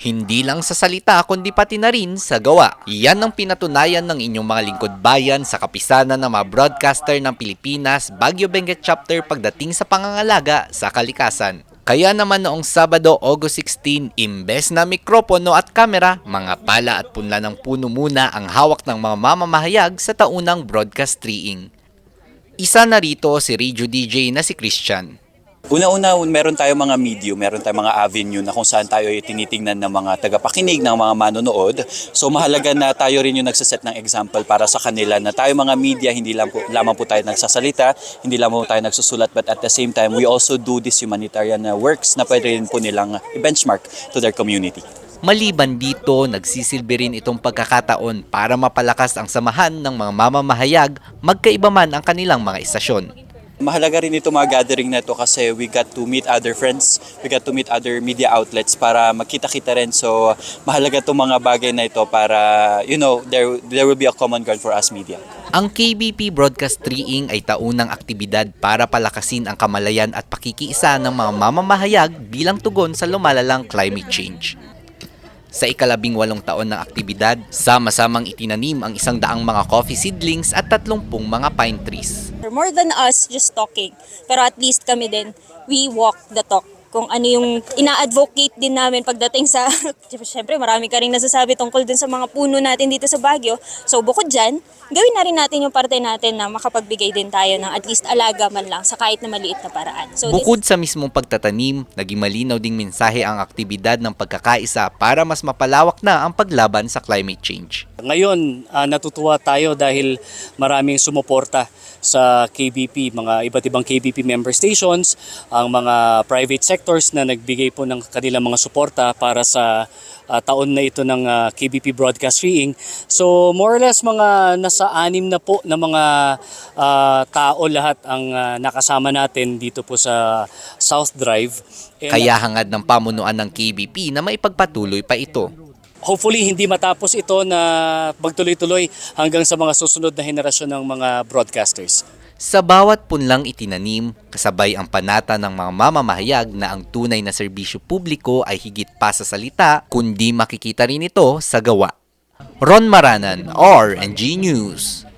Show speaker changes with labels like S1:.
S1: Hindi lang sa salita kundi pati na rin sa gawa. Iyan ang pinatunayan ng inyong mga lingkod bayan sa kapisanan ng mga broadcaster ng Pilipinas Baguio Benguet Chapter pagdating sa pangangalaga sa kalikasan. Kaya naman noong Sabado, August 16, imbes na mikropono at kamera, mga pala at punla ng puno muna ang hawak ng mga mamamahayag sa taunang broadcast treeing. Isa na rito si radio DJ na si Christian.
S2: Una-una, meron tayo mga medium, meron tayo mga avenue na kung saan tayo ay tinitingnan ng mga tagapakinig, ng mga manonood. So mahalaga na tayo rin yung nagsaset ng example para sa kanila na tayo mga media, hindi lang po, lamang po tayo nagsasalita, hindi lamang po tayo nagsusulat, but at the same time, we also do this humanitarian uh, works na pwede rin po nilang i-benchmark to their community.
S1: Maliban dito, nagsisilbi rin itong pagkakataon para mapalakas ang samahan ng mga mamamahayag, magkaiba man ang kanilang mga istasyon.
S2: Mahalaga rin ito mga gathering na ito kasi we got to meet other friends, we got to meet other media outlets para magkita-kita rin. So mahalaga itong mga bagay na ito para, you know, there, there will be a common ground for us media.
S1: Ang KBP Broadcast Treeing ay taunang aktibidad para palakasin ang kamalayan at pakikiisa ng mga mamamahayag bilang tugon sa lumalalang climate change. Sa ikalabing walong taon ng aktibidad, sama-samang itinanim ang isang daang mga coffee seedlings at tatlumpung mga pine trees.
S3: More than us just talking. Pero at least kami din, we walk the talk. Kung ano yung ina-advocate din namin pagdating sa, syempre marami ka rin nasasabi tungkol dun sa mga puno natin dito sa Baguio. So bukod dyan, gawin na rin natin yung parte natin na makapagbigay din tayo ng at least alaga man lang sa kahit na maliit na paraan. So this-
S1: Bukod sa mismong pagtatanim, naging malinaw ding mensahe ang aktibidad ng pagkakaisa para mas mapalawak na ang paglaban sa climate change.
S4: Ngayon, ah, natutuwa tayo dahil maraming sumuporta sa KBP, mga iba't ibang KBP member stations, ang mga private sectors na nagbigay po ng kanilang mga suporta para sa ah, taon na ito ng ah, KBP Broadcast Freeing. So more or less mga nasa anim na po na mga ah, tao lahat ang ah, nakasama natin dito po sa South Drive.
S1: Kaya hangad ng pamunuan ng KBP na maipagpatuloy pa ito.
S4: Hopefully hindi matapos ito na magtuloy-tuloy hanggang sa mga susunod na henerasyon ng mga broadcasters.
S1: Sa bawat punlang itinanim, kasabay ang panata ng mga mamamahayag na ang tunay na serbisyo publiko ay higit pa sa salita, kundi makikita rin ito sa gawa. Ron Maranan, RNG News.